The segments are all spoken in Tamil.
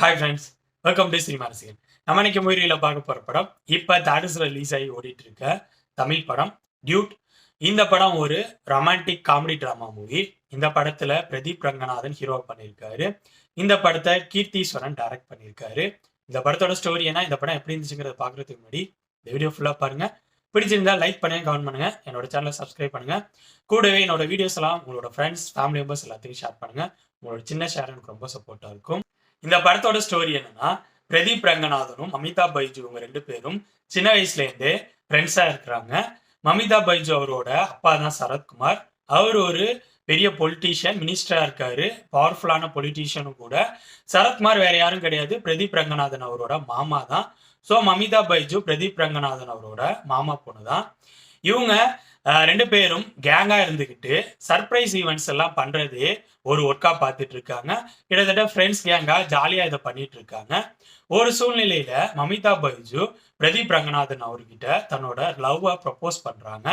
Hi friends welcome to cinema Rasigan நம்ம இன்னைக்கு மூவியில் பார்க்க போகிற படம் இப்போ தேட்டர்ஸில் ரிலீஸ் ஆகி ஓடிட்டு இருக்க தமிழ் படம் டியூட் இந்த படம் ஒரு ரொமான்டிக் காமெடி ட்ராமா மூவி இந்த படத்தில் பிரதீப் ரங்கநாதன் ஹீரோ பண்ணியிருக்காரு. இந்த படத்தை கீர்த்தீஸ்வரன் டைரக்ட் பண்ணியிருக்காரு. இந்த படத்தோட ஸ்டோரி என்ன இந்த படம் எப்படி இருந்துச்சுங்கிறத பார்க்குறதுக்கு முன்னாடி இந்த வீடியோ ஃபுல்லாக பாருங்கள் பிடிச்சிருந்தா லைக் பண்ணுங்க கமெண்ட் பண்ணுங்க. என்னோட சேனலை சப்ஸ்கிரைப் பண்ணுங்க. கூடவே என்னோட வீடியோஸ் எல்லாம் உங்களோட ஃப்ரெண்ட்ஸ் ஃபேமிலி மெம்பர்ஸ் எல்லாத்துக்கும் ஷேர் பண்ணுங்க. உங்களோட சின்ன ஷேர் எனக்கு ரொம்ப சப்போர்ட்டாக இருக்கும். இந்த படத்தோட ஸ்டோரி என்னன்னா பிரதீப் ரங்கநாதனும் அமிதாப் பைஜு இவங்க ரெண்டு பேரும் சின்ன வயசுல இருந்தே ஃப்ரெண்ட்ஸா இருக்கிறாங்க. மமிதா பைஜு அவரோட அப்பா தான் சரத்குமார். அவர் ஒரு பெரிய பொலிட்டீஷியன் மினிஸ்டரா இருக்காரு. பவர்ஃபுல்லான பொலிட்டீஷியனும் கூட. சரத்குமார் வேற யாரும் கிடையாது. பிரதீப் ரங்கநாதன் அவரோட மாமா தான். ஸோ மமிதா பைஜு பிரதீப் ரங்கநாதன் அவரோட மாமா பொண்ணு தான். இவங்க ரெண்டு பேரும் கேங்காக இருந்துக்கிட்டு சர்ப்ரைஸ் ஈவெண்ட்ஸ் எல்லாம் பண்ணுறது ஒரு ஒர்க்காக பார்த்துட்டு இருக்காங்க கிட்டத்தட்ட ஃப்ரெண்ட்ஸ் கேங்காக ஜாலியாக இதை பண்ணிட்டு இருக்காங்க ஒரு சூழ்நிலையில் மமிதா பைஜு பிரதீப் ரங்கநாதன் அவர்கிட்ட தன்னோட லவ்வை ப்ரப்போஸ் பண்ணுறாங்க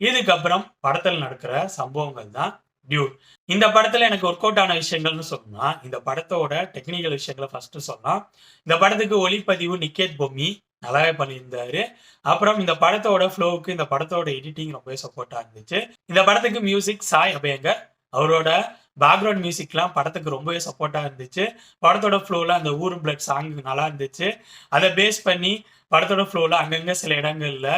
இதுக்கப்புறம் படத்தில் நடக்கிற சம்பவங்கள் தான் டியூட் இந்த படத்துல எனக்கு ஒர்க் அவுட் ஆன விஷயங்கள்னு சொன்னா இந்த படத்தோட டெக்னிக்கல் விஷயங்களை ஃபர்ஸ்ட் சொல்லலாம் இந்த படத்துக்கு ஒளிப்பதிவு நிக்கேத் பொம்மி நல்லாவே பண்ணியிருந்தாரு. அப்புறம் இந்த படத்தோட ஃப்ளோவுக்கு இந்த படத்தோட எடிட்டிங் ரொம்பவே சப்போர்ட்டாக இருந்துச்சு. இந்த படத்துக்கு மியூசிக் சாய் அபயங்கர் அவரோட பேக்ரவுண்ட் மியூசிக்லாம் படத்துக்கு ரொம்பவே சப்போர்ட்டாக இருந்துச்சு. படத்தோட ஃப்ளோவில் அந்த ஊர் பிளட் சாங் நல்லா இருந்துச்சு. அதை பேஸ் பண்ணி படத்தோட ஃப்ளோவில் அங்கங்கே சில இடங்களில்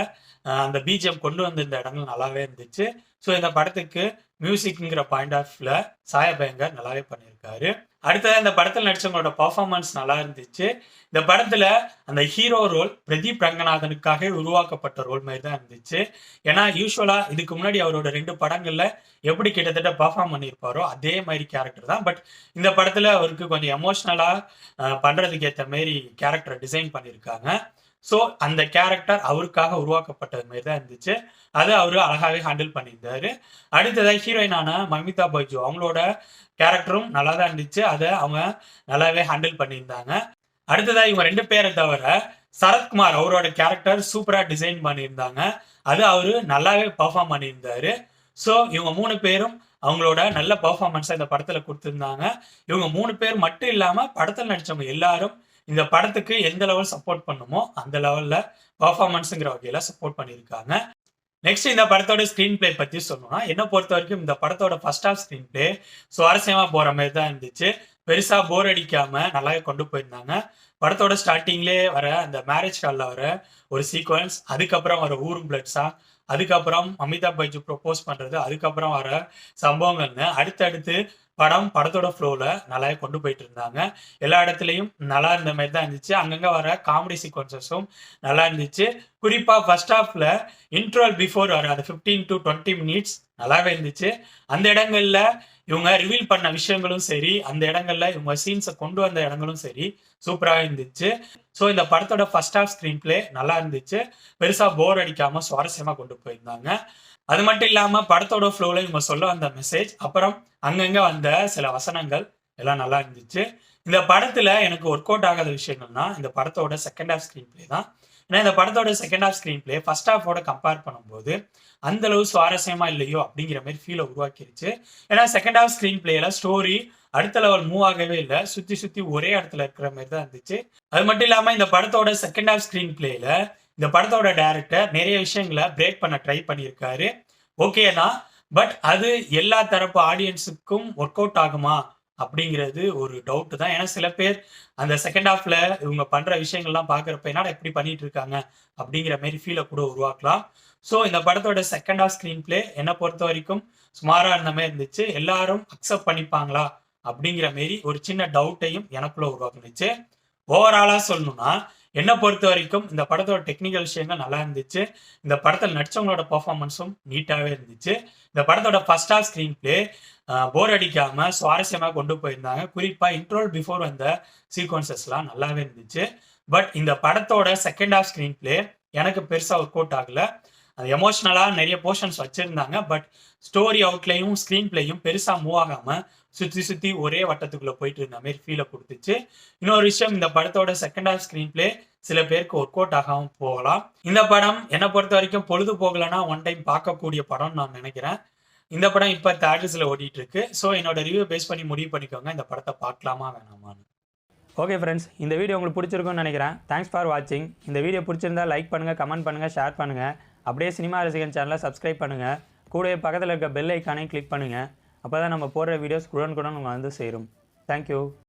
அந்த பிஜிஎம் கொண்டு வந்த இந்த இடங்கள் நல்லாவே இருந்துச்சு. ஸோ இந்த படத்துக்கு மியூசிக்ங்கிற பாயிண்ட் ஆஃப்ல சாயபயங்கர் நல்லாவே பண்ணியிருக்காரு. அடுத்தது இந்த படத்தில் நடிச்சவங்களோட பர்ஃபார்மன்ஸ் நல்லா இருந்துச்சு. இந்த படத்தில் அந்த ஹீரோ ரோல் பிரதீப் ரங்கநாதனுக்காக உருவாக்கப்பட்ட ரோல் மாதிரி தான் இருந்துச்சு. ஏன்னா யூஸ்வலாக இதுக்கு முன்னாடி அவரோட ரெண்டு படங்களில் எப்படி கிட்டத்தட்ட பர்ஃபார்ம் பண்ணியிருப்பாரோ அதே மாதிரி கேரக்டர் தான். பட் இந்த படத்தில் அவருக்கு கொஞ்சம் எமோஷ்னலாக பண்ணுறதுக்கு ஏற்ற மாதிரி கேரக்டரை டிசைன் பண்ணியிருக்காங்க. ஸோ அந்த கேரக்டர் அவருக்காக உருவாக்கப்பட்டது மாதிரி தான் இருந்துச்சு. அதை அவரு அழகாகவே ஹேண்டில் பண்ணியிருந்தாரு. அடுத்ததாக ஹீரோயினான மமிதா பைஜு. அவங்களோட கேரக்டரும் நல்லா தான் இருந்துச்சு. அதை அவங்க நல்லாவே ஹேண்டில் பண்ணியிருந்தாங்க. அடுத்ததாக இவங்க ரெண்டு பேரை தவிர சரத்குமார் அவரோட கேரக்டர் சூப்பராக டிசைன் பண்ணியிருந்தாங்க. அது அவரு நல்லாவே பர்ஃபார்ம் பண்ணியிருந்தாரு. ஸோ இவங்க மூணு பேரும் அவங்களோட நல்ல பர்ஃபார்மன்ஸை இந்த படத்தில் கொடுத்துருந்தாங்க. இவங்க மூணு பேர் மட்டும் இல்லாமல் படத்தில் நடிச்சவங்க எல்லாரும் இந்த படத்துக்கு எந்த லெவல் சப்போர்ட் பண்ணுமோ அந்த லெவல்ல பர்ஃபார்மன்ஸுங்கிற வகையில சப்போர்ட் பண்ணியிருக்காங்க. நெக்ஸ்ட் இந்த படத்தோட ஸ்க்ரீன் பிளே பத்தி சொல்லணும்னா என்ன பொறுத்த வரைக்கும் இந்த படத்தோட ஃபர்ஸ்ட் ஆஃப் ஸ்க்ரீன் பிளே சுவாரஸ்யமா போற மாதிரி தான் இருந்துச்சு. பெருசா போர் அடிக்காம நல்லா கொண்டு போயிருந்தாங்க. படத்தோட ஸ்டார்டிங்லேயே வர அந்த மேரேஜ் ஹாலில் வர ஒரு சீக்வன்ஸ் அதுக்கப்புறம் வர ஊரும் பிளட்ஸா அதுக்கப்புறம் அமிதாப் பைஜு ப்ரொப்போஸ் பண்ணுறது அதுக்கப்புறம் வர சம்பவங்கள்னு அடுத்தடுத்து படம் படத்தோட ஃப்ளோவில் நல்லா கொண்டு போயிட்டு இருந்தாங்க. எல்லா இடத்துலையும் நல்லா இருந்த மாதிரி தான் இருந்துச்சு. அங்கங்கே வர காமெடி சீக்வன்சஸும் நல்லா இருந்துச்சு. குறிப்பாக ஃபர்ஸ்ட் ஹாஃப்ல இன்ட்ரோல் பிஃபோர் வர அந்த ஃபிஃப்டீன் டு டுவெண்ட்டி மினிட்ஸ் நல்லாவே இருந்துச்சு. அந்த இடங்களில் இவங்க ரிவீல் பண்ண விஷயங்களும் சரி அந்த இடங்கள்ல இவங்க சீன்ஸை கொண்டு வந்த இடங்களும் சரி சூப்பராக இருந்துச்சு. ஸோ இந்த படத்தோட ஃபர்ஸ்ட் ஹாஃப் ஸ்க்ரீன் பிளே நல்லா இருந்துச்சு. பெருசாக போர் அடிக்காம சுவாரஸ்யமாக கொண்டு போயிருந்தாங்க. அது மட்டும் இல்லாமல் படத்தோட ஃப்ளோவில் இவங்க சொல்ல வந்த மெசேஜ் அப்புறம் அங்கங்கே வந்த சில வசனங்கள் எல்லாம் நல்லா இருந்துச்சு. இந்த படத்துல எனக்கு ஒர்க் அவுட் ஆகாத விஷயங்கள்னா இந்த படத்தோட செகண்ட் ஹாஃப் ஸ்க்ரீன் பிளே தான். ஏன்னா இந்த படத்தோட second half screen play first ஹாஃபோட compare பண்ணும்போது அந்த அளவு சுவாரஸ்யமா இல்லையோ அப்படிங்கிற மாதிரி ஃபீலை உருவாக்கிருச்சு. ஏன்னா செகண்ட் ஹாஃப் ஸ்க்ரீன் பிளேல ஸ்டோரி அடுத்த லெவல் மூவ் ஆகவே இல்லை. சுத்தி சுத்தி ஒரே இடத்துல இருக்கிற மாதிரி தான் இருந்துச்சு. அது மட்டும் இல்லாம இந்த படத்தோட செகண்ட் ஹாஃப் ஸ்க்ரீன் பிளேல இந்த படத்தோட டேரக்டர் நிறைய விஷயங்களை பிரேக் பண்ண ட்ரை பண்ணியிருக்காரு. ஓகே தான் பட் அது எல்லா தரப்பு ஆடியன்ஸுக்கும் ஒர்க் அவுட் ஆகுமா? அப்படிங்கிறது ஒரு டவுட் தான். ஏன்னா சில பேர் அந்த செகண்ட் ஹாஃப்ல இவங்க பண்ற விஷயங்கள்லாம் பார்க்குறப்ப என்னடா இப்படி பண்ணிட்டு இருக்காங்க அப்படிங்கிற மாதிரி ஃபீலை கூட உருவாக்கலாம். ஸோ இந்த படத்தோட செகண்ட் ஹாஃப் ஸ்க்ரீன் பிளே என்னை பொறுத்த வரைக்கும் சுமாரா இருந்த மாதிரி இருந்துச்சு. எல்லாரும் அக்செப்ட் பண்ணிப்பாங்களா அப்படிங்கிற மாரி ஒரு சின்ன டவுட்டையும் எனக்குள்ள உருவாக்குனுச்சு. ஓவராலா சொல்லணும்னா என்னை பொறுத்த வரைக்கும் இந்த படத்தோட டெக்னிக்கல் விஷயங்கள் நல்லா இருந்துச்சு. இந்த படத்தில் நடிச்சவங்களோட பர்ஃபார்மன்ஸும் நீட்டாகவே இருந்துச்சு. இந்த படத்தோட first half screen play bore அடிக்காமல் சுவாரஸ்யமாக கொண்டு போயிருந்தாங்க. குறிப்பாக இன்ட்ரோல் பிஃபோர் வந்த சீக்வன்சஸ்லாம் நல்லாவே இருந்துச்சு. பட் இந்த படத்தோட செகண்ட் ஹாஃப் ஸ்க்ரீன் பிளே எனக்கு பெருசாக ஒர்க் அவுட் ஆகல. அது எமோஷ்னலாக நிறைய போர்ஷன்ஸ் வச்சுருந்தாங்க. பட் ஸ்டோரி அவுட்லையும் ஸ்க்ரீன் பிளேயும் பெருசாக மூவ் ஆகாமல் சுற்றி சுற்றி ஒரே வட்டத்துக்குள்ளே போயிட்டு இருந்த மாதிரி ஃபீலை கொடுத்துச்சு. இன்னொரு விஷயம் இந்த படத்தோட செகண்ட் ஹாஃப் ஸ்க்ரீன் பிளே சில பேருக்கு ஒர்க் அவுட் ஆகாமல் போகலாம். இந்த படம் என்னை பொறுத்த வரைக்கும் பொழுது போகலன்னா ஒன் டைம் பார்க்கக்கூடிய படம்னு நான் நினைக்கிறேன். இந்த படம் இப்போ தேட்டர்ஸில் ஓடிட்டு இருக்கு. ஸோ என்னோட ரிவ்யூ பேஸ் பண்ணி முடிவு பண்ணிக்கோங்க. இந்த படத்தை பார்க்கலாமா வேணாமான்னு. ஓகே ஃப்ரெண்ட்ஸ் இந்த வீடியோ உங்களுக்கு பிடிச்சிருக்கும்னு நினைக்கிறேன். தேங்க்ஸ் ஃபார் வாட்சிங் இந்த வீடியோ பிடிச்சிருந்தா லைக் பண்ணுங்கள் கமெண்ட் பண்ணுங்கள் ஷேர் பண்ணுங்கள் அப்படியே சினிமா ரசிகன் சேனலை சப்ஸ்கிரைப் பண்ணுங்கள் கூடவே பக்கத்தில் இருக்க பெல் ஐக்கானையும் கிளிக் பண்ணுங்கள் அப்போ தான் நம்ம போடுற வீடியோஸ் உடனுக்குடன் நம்ம வந்து சேரும். தேங்க்யூ